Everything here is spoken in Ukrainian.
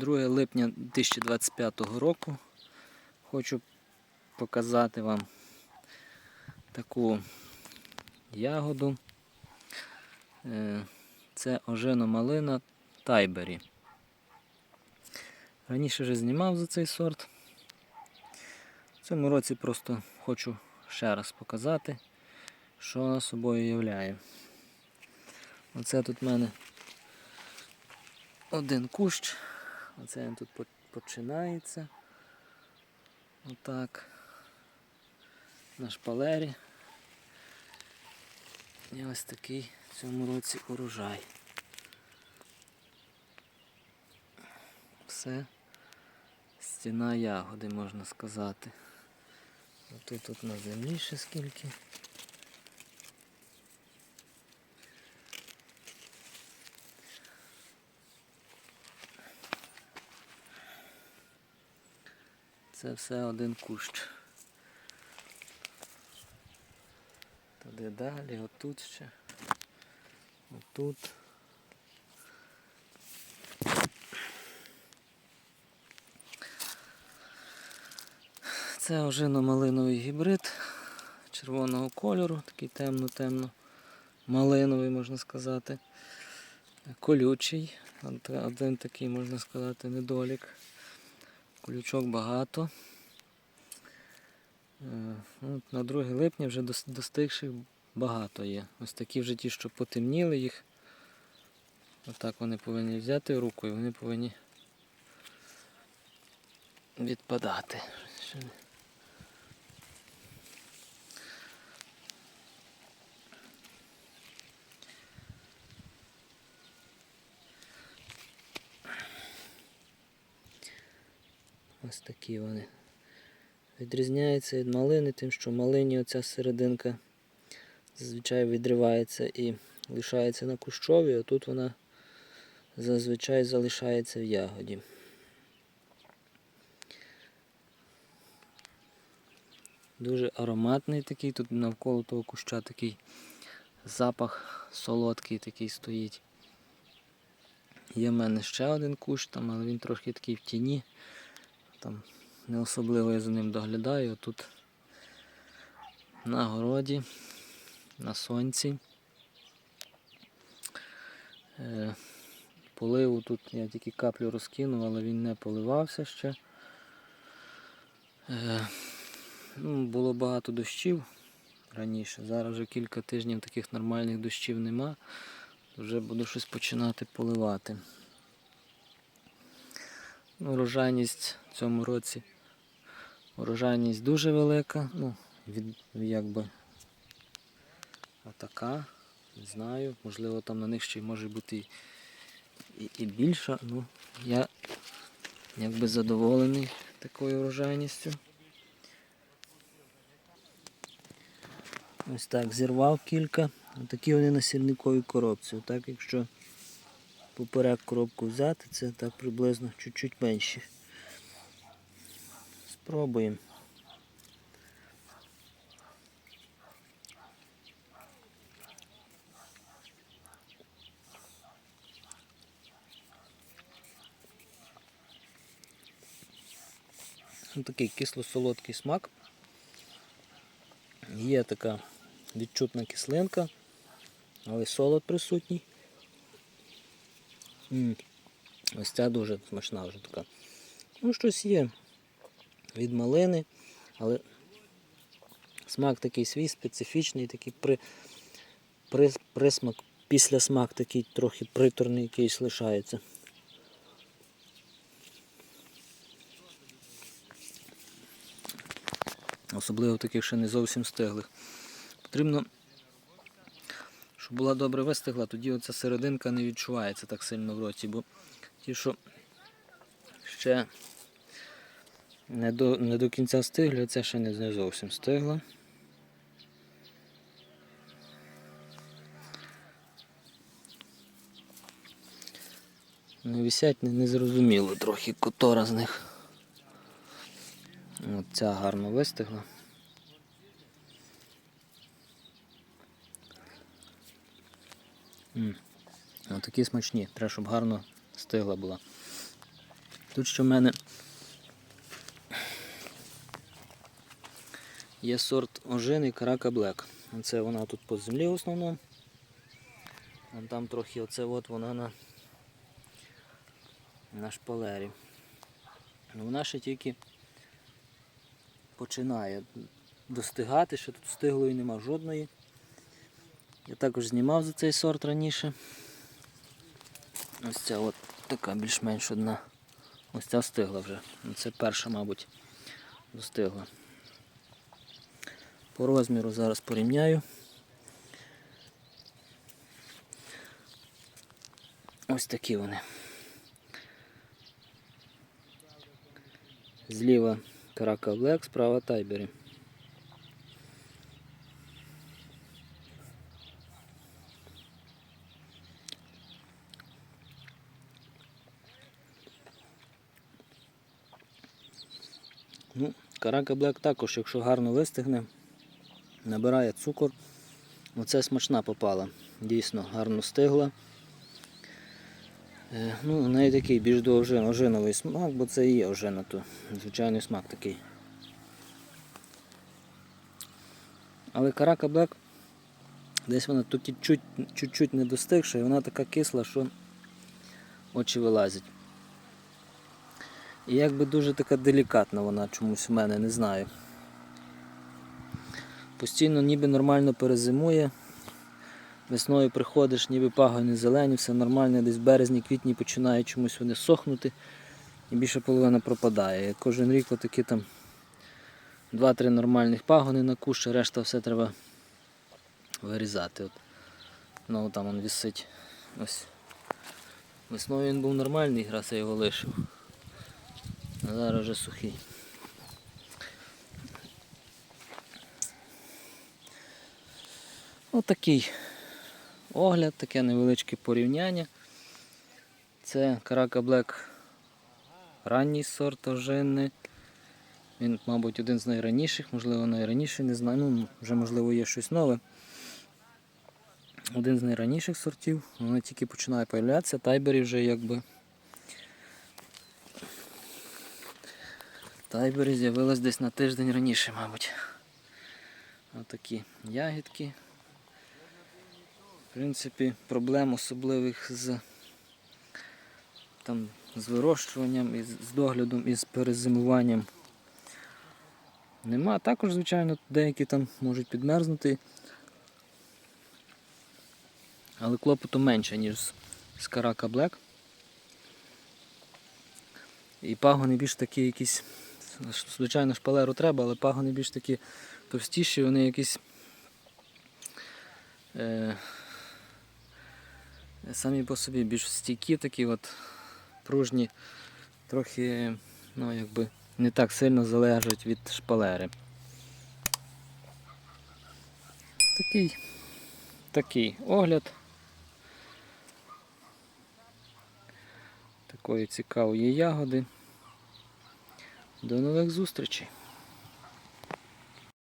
2 липня 2025 року. Хочу показати вам таку ягоду. Е, Це ожено малина Тайбері. Раніше вже знімав за цей сорт. В цьому році просто хочу ще раз показати, що вона собою являє. Оце тут в мене один кущ. Оце він тут починається. Отак. На шпалері. І ось такий в цьому році урожай. Все стіна ягоди, можна сказати. Тут тут на землі ще скільки. Це все один кущ. Туди далі, отут ще. Отут. Це ожино-малиновий гібрид червоного кольору, такий темно-темно, малиновий, можна сказати. Колючий. Один такий, можна сказати, недолік. Колючок багато. Е, ну, На 2 липня вже достигших багато є. Ось такі вже ті, що потемніли їх. Отак вони повинні взяти в руку і вони повинні відпадати. Ось такі вони. Відрізняється від малини, тим, що малині оця серединка зазвичай відривається і лишається на кущові, а тут вона зазвичай залишається в ягоді. Дуже ароматний такий, тут навколо того куща такий запах солодкий такий стоїть. Є в мене ще один кущ, там, але він трохи такий в тіні. Там не особливо я за ним доглядаю. Тут на городі, на сонці. Е, Поливу тут я тільки каплю розкинув, але він не поливався ще. Е, ну, було багато дощів раніше. Зараз вже кілька тижнів таких нормальних дощів нема. Вже буду щось починати поливати. Урожайність в цьому році. Урожайність дуже велика. Ну, від, якби отака. Не знаю. Можливо, там на них ще й може бути і, і, більша. Ну, я якби задоволений такою урожайністю. Ось так, зірвав кілька. Такі вони на сірниковій коробці. Отак, якщо поперек коробку взяти, це так приблизно чуть-чуть менші. Спробуємо. Ось Такий кисло-солодкий смак. Є така відчутна кислинка, але солод присутній. Ось ця дуже смачна вже така. Ну, щось є від малини, але смак такий свій, специфічний, такий при, при, присмак, після смак такий трохи приторний якийсь лишається. Особливо таких ще не зовсім стиглих. Потрібно, щоб була добре вистигла, тоді оця серединка не відчувається так сильно в роті, бо ті, що ще не до, не до кінця стиглі, це ще не, не зовсім стигла. Не висять, не, незрозуміло трохи котора з них. От ця гарно вистигла. М. Отакі смачні. Треба, щоб гарно стигла була. Тут що в мене є сорт ожини Карака Блек. Це вона тут по землі в основному. А там трохи оце от вона на, на шпалері. Ну, Вона ще тільки починає достигати, ще тут стиглої нема жодної. Я також знімав за цей сорт раніше. Ось ця от така більш-менш одна. Ось ця стигла вже. Ну, Це перша, мабуть, достигла. По розміру зараз порівняю. Ось такі вони. Зліва Карака Блек, справа Тайбері. Ну, Карака Блек також, якщо гарно вистигне, набирає цукор. Оце смачна попала. Дійсно, гарно стигла. Е, Ну, неї такий більш до ожин, ожиновий смак, бо це і є ожина, то звичайний смак такий. Але карака Блек, десь вона тут чуть, чуть-чуть не достигша, і вона така кисла, що очі вилазять. І якби дуже така делікатна вона чомусь в мене, не знаю. Постійно ніби нормально перезимує. Весною приходиш, ніби пагони зелені, все нормально, десь в березні, квітні починає чомусь вони сохнути і більше половина пропадає. Кожен рік отакі там 2-3 нормальних пагони на кущ, решта все треба вирізати. От. Ну там він висить. Ось. Весною він був нормальний, раз я його лишив. А зараз вже сухий. Отакий огляд, таке невеличке порівняння. Це Карака Блек ранній сорт ожини. Він, мабуть, один з найраніших, можливо, найраніший, не знаю, ну, вже можливо є щось нове. Один з найраніших сортів, воно тільки починає появлятися, тайбері вже якби. Тайбері з'явилась десь на тиждень раніше, мабуть. Отакі ягідки. В принципі, проблем особливих з, там, з вирощуванням, і з доглядом і з перезимуванням нема. Також, звичайно, деякі там можуть підмерзнути. Але клопоту менше, ніж з Карака Блек. І пагони більш такі якісь, звичайно, шпалеру треба, але пагони більш такі товстіші, вони якісь. Е, самі по собі більш стійкі, такі от пружні, трохи ну, якби, не так сильно залежать від шпалери. Такий, такий огляд. Такої цікавої ягоди. До нових зустрічей!